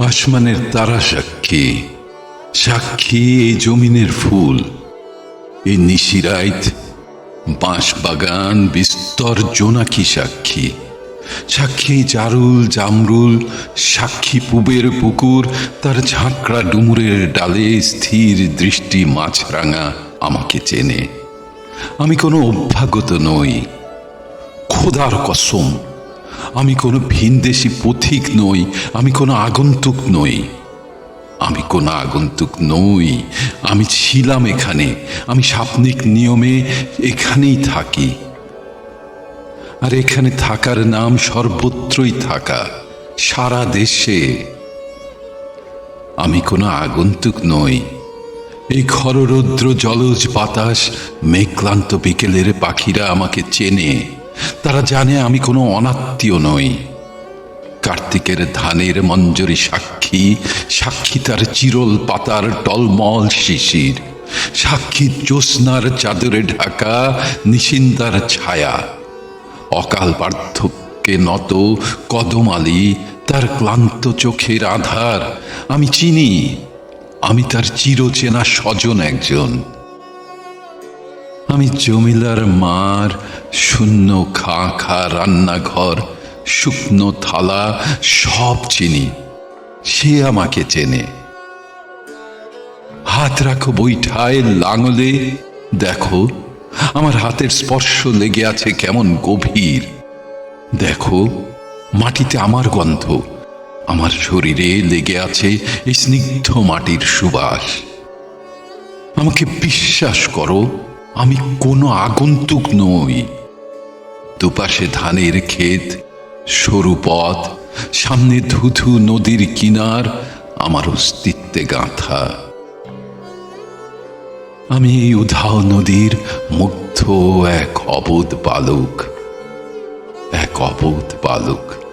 আসমানের তারা সাক্ষী। সাক্ষী এই জমিনের ফুল। এই নিশিরাইত বাঁশ বাগান বিস্তর জোনাকি সাক্ষী। সাক্ষী জারুল জামরুল, সাক্ষী পুবের পুকুর, তার ঝাঁকড়া ডুমুরের ডালে স্থির দৃষ্টি মাছরাঙা আমাকে চেনে। আমি কোনো অভ্যাগত নই। খোদার কসম আমি কোনো ভিনদেশি পথিক নই, আমি কোনো আগন্তুক নই। আমি কোনো আগন্তুক নই, আমি ছিলাম এখানে, আমি সাপনিক নিয়মে এখানেই থাকি। আর এখানে থাকার নাম সর্বত্রই থাকা, সারা দেশে। আমি কোনো আগন্তুক নই। এই খররৌদ্র জলজ বাতাস মেঘক্লান্ত বিকেলের পাখিরা আমাকে চেনে। তারা জানে আমি কোনো অনাত্মীয় নই। কার্তিকের ধানের মঞ্জরি সাক্ষী সাক্ষী তার চিরল পাতার টলমল শিশির। সাক্ষী জ্যোৎস্নার চাদরে ঢাকা, নিশিন্দার ছায়া। অকাল পার্থক্যে নত কদমালি, তার ক্লান্ত চোখের আধার। আমি চিনি, আমি তার চিরচেনা স্বজন একজন। আমি জমিলার মার, শূন্য খা খা রান্নাঘর, শুকনো থালা সব চিনি। সে আমাকে চেনে। হাত রাখো বৈঠায় লাঙলে। দেখো, আমার হাতের স্পর্শ লেগে আছে কেমন গভীর। দেখো, মাটিতে আমার গন্ধ। আমার শরীরে লেগে আছে এই স্নিগ্ধ মাটির সুবাস। আমাকে বিশ্বাস করো আমি কোনো আগন্তুক নই। দুপাশে ধানের ক্ষেত, সরু পথ, সামনে ধুধু নদীর কিনার, আমার অস্তিত্বে গাঁথা। আমি এই উধাও নদীর মুগ্ধ এক অবোধ বালক, এক অবোধ বালক।